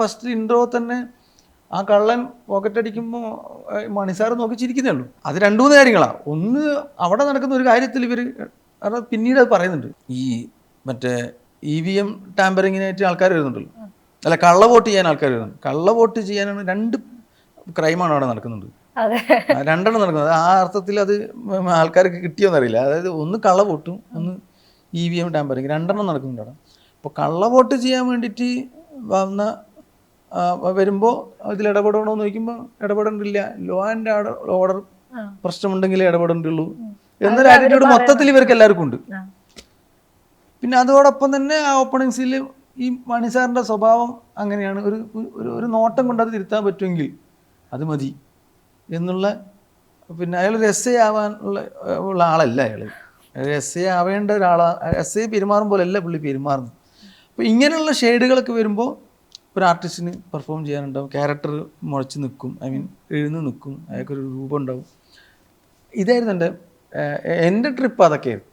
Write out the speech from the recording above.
First intro തന്നെ ആ കള്ളൻ പോക്കറ്റ് അടിക്കുമ്പോൾ മണിസാർ നോക്കി ചിരിക്കുന്നേ ഉള്ളൂ. അത് രണ്ടു മൂന്ന് കാര്യങ്ങളാണ് ഒന്ന് അവിടെ നടക്കുന്ന ഒരു കാര്യത്തിൽ ഇവർ കാരണം പിന്നീട് അത് പറയുന്നുണ്ട്. ഈ മറ്റേ ഇ വി എം ടാമ്പറിങ്ങിനായിട്ട് ആൾക്കാർ വരുന്നുണ്ടല്ലോ. അല്ല കള്ള വോട്ട് ചെയ്യാൻ ആൾക്കാർ വരുന്നുണ്ട്. കള്ള വോട്ട് ചെയ്യാനാണ് രണ്ട് ക്രൈമാണ് അവിടെ നടക്കുന്നുണ്ട്. രണ്ടെണ്ണം നടക്കുന്നത്. ആ അർത്ഥത്തിൽ അത് ആൾക്കാർക്ക് കിട്ടിയോന്നറിയില്ല അതായത് ഒന്ന് കള്ള വോട്ടും ഒന്ന് ഇ വി എം ടാമ്പറിങ് രണ്ടെണ്ണം നടക്കുന്നുണ്ട് അവിടെ. അപ്പോൾ കള്ള വോട്ട് ചെയ്യാൻ വേണ്ടിയിട്ട് വന്ന വരുമ്പോൾ ഇതിൽ ഇടപെടണമെന്ന് ചോദിക്കുമ്പോൾ ഇടപെടേണ്ടില്ല. Law and order. പ്രശ്നമുണ്ടെങ്കിലേ ഇടപെടേണ്ടുള്ളൂ എന്നൊരു ആറ്റിറ്റ്യൂഡ് മൊത്തത്തിൽ ഇവർക്ക് എല്ലാവർക്കും ഉണ്ട്. പിന്നെ അതോടൊപ്പം തന്നെ ആ ഓപ്പണിങ്സിൽ ഈ മണിസാറിന്റെ സ്വഭാവം അങ്ങനെയാണ്. ഒരു ഒരു നോട്ടം കൊണ്ട് അത് തിരുത്താൻ പറ്റുമെങ്കിൽ അത് മതി എന്നുള്ള പിന്നെ അയാൾ ഒരു എസ് ഐ ആവാനുള്ള ഉള്ള ഉള്ള ആളല്ല അയാൾ എസ് ഐ ആവേണ്ട ഒരാളാണ് എസ് ഐ പെരുമാറും പോലെയല്ല പുള്ളി പെരുമാറുന്നത്. അപ്പോൾ ഇങ്ങനെയുള്ള ഷെയ്ഡുകളൊക്കെ വരുമ്പോൾ ഒരു ആർട്ടിസ്റ്റിന് പെർഫോം ചെയ്യാനുണ്ടാവും. ക്യാരക്ടർ മുളച്ച് നിൽക്കും. ഐ മീൻ എഴുന്ന് നിൽക്കും. അയാൾക്കൊരു രൂപം ഉണ്ടാവും. ഇതായിരുന്നു എന്റെ എന്റെ ട്രിപ്പ് അതൊക്കെയായിരുന്നു.